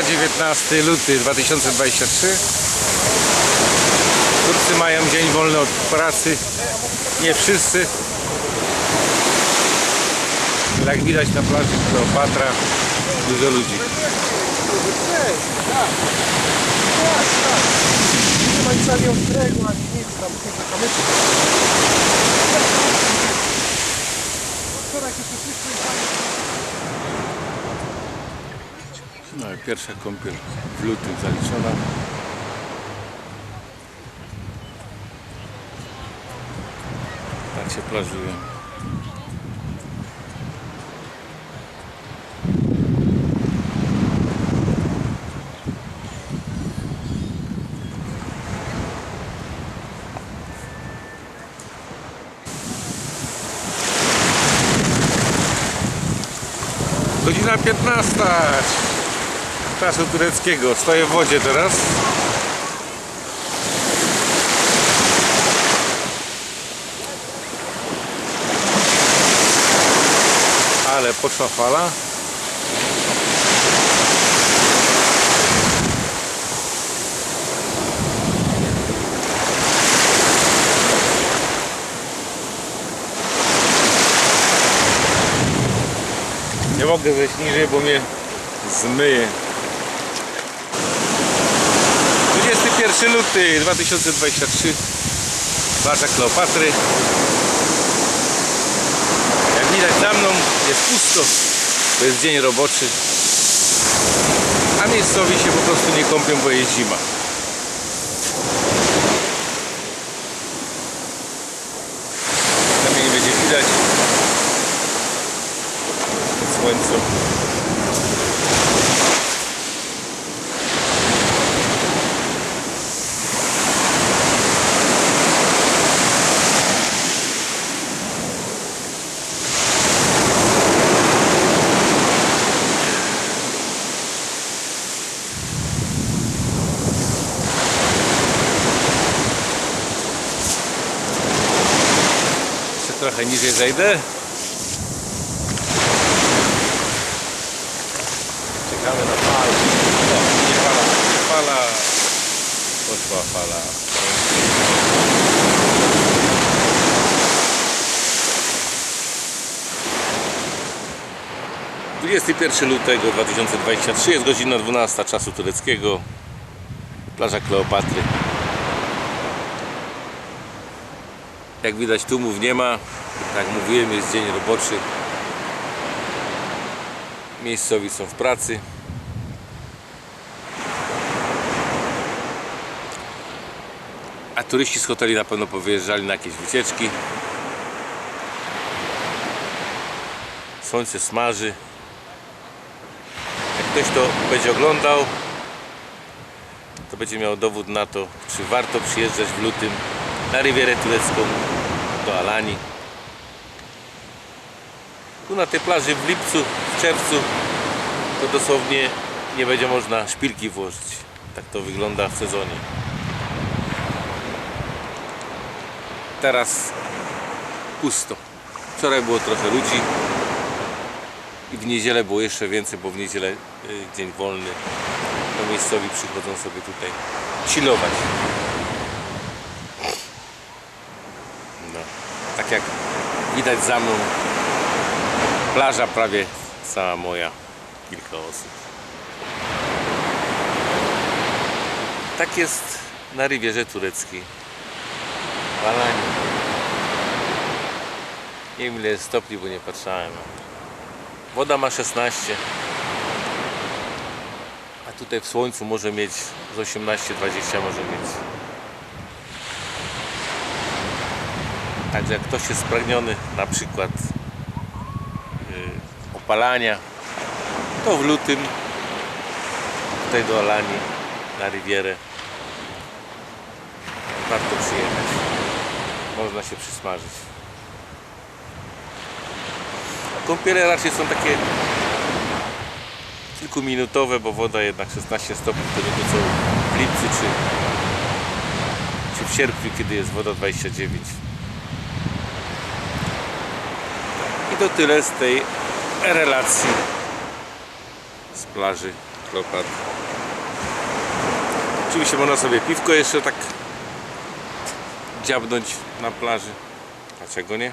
19 luty 2023 Turcy mają dzień wolny od pracy. Nie wszyscy. Jak widać na plaży Kleopatra Dużo ludzi. Nie ma nic ostrego, ani nic tam. Wczoraj się No pierwsza kąpiel w lutym zaliczona. Tak się plażuje. Godzina 15 czasu tureckiego. Stoję w wodzie teraz. Ale poszła fala. Nie mogę zejść niżej, bo mnie zmyje. 21 luty 2023 Plaża Kleopatry. Jak widać za mną jest pusto To jest dzień roboczy. A miejscowi się po prostu nie kąpią, bo jest zima. Mnie nie będzie widać słońcu trochę niżej zejdę. Czekamy na falę. O, nie fala, nie fala. Poszła fala. 21 lutego 2023 jest godzina 12 czasu tureckiego. Plaża Kleopatry. Jak widać tłumów nie ma. Tak mówiłem jest dzień roboczy. Miejscowi są w pracy. A turyści z hoteli na pewno powyjeżdżali na jakieś wycieczki. Słońce smaży. Jak ktoś to będzie oglądał, to będzie miał dowód na to, czy warto przyjeżdżać w lutym na Rivierę Turecką do Alani. Tu na tej plaży w lipcu, w czerwcu to dosłownie nie będzie można szpilki włożyć. Tak to wygląda w sezonie. Teraz pusto. Wczoraj było trochę ludzi i w niedzielę było jeszcze więcej, bo w niedzielę y, dzień wolny. No miejscowi przychodzą sobie tutaj chillować. No, tak jak widać za mną, plaża prawie cała moja, kilka osób. Tak jest na Rivierze Tureckiej. W Alanii. Nie wiem ile jest stopni, bo nie patrzałem. Woda ma 16. A tutaj w słońcu może mieć z 18-20 może mieć. Także jak ktoś jest spragniony na przykład y, opalania, to w lutym tutaj do Alanii na Rivierę warto przyjechać. Można się przysmażyć. Kąpiele raczej są takie kilkuminutowe, bo woda jednak 16 stopni to nie to co w lipcu czy, czy w sierpniu, kiedy jest woda 29. I to tyle z tej relacji z plaży Park. Oczywiście można sobie piwko jeszcze tak dziabnąć na plaży. Dlaczego nie?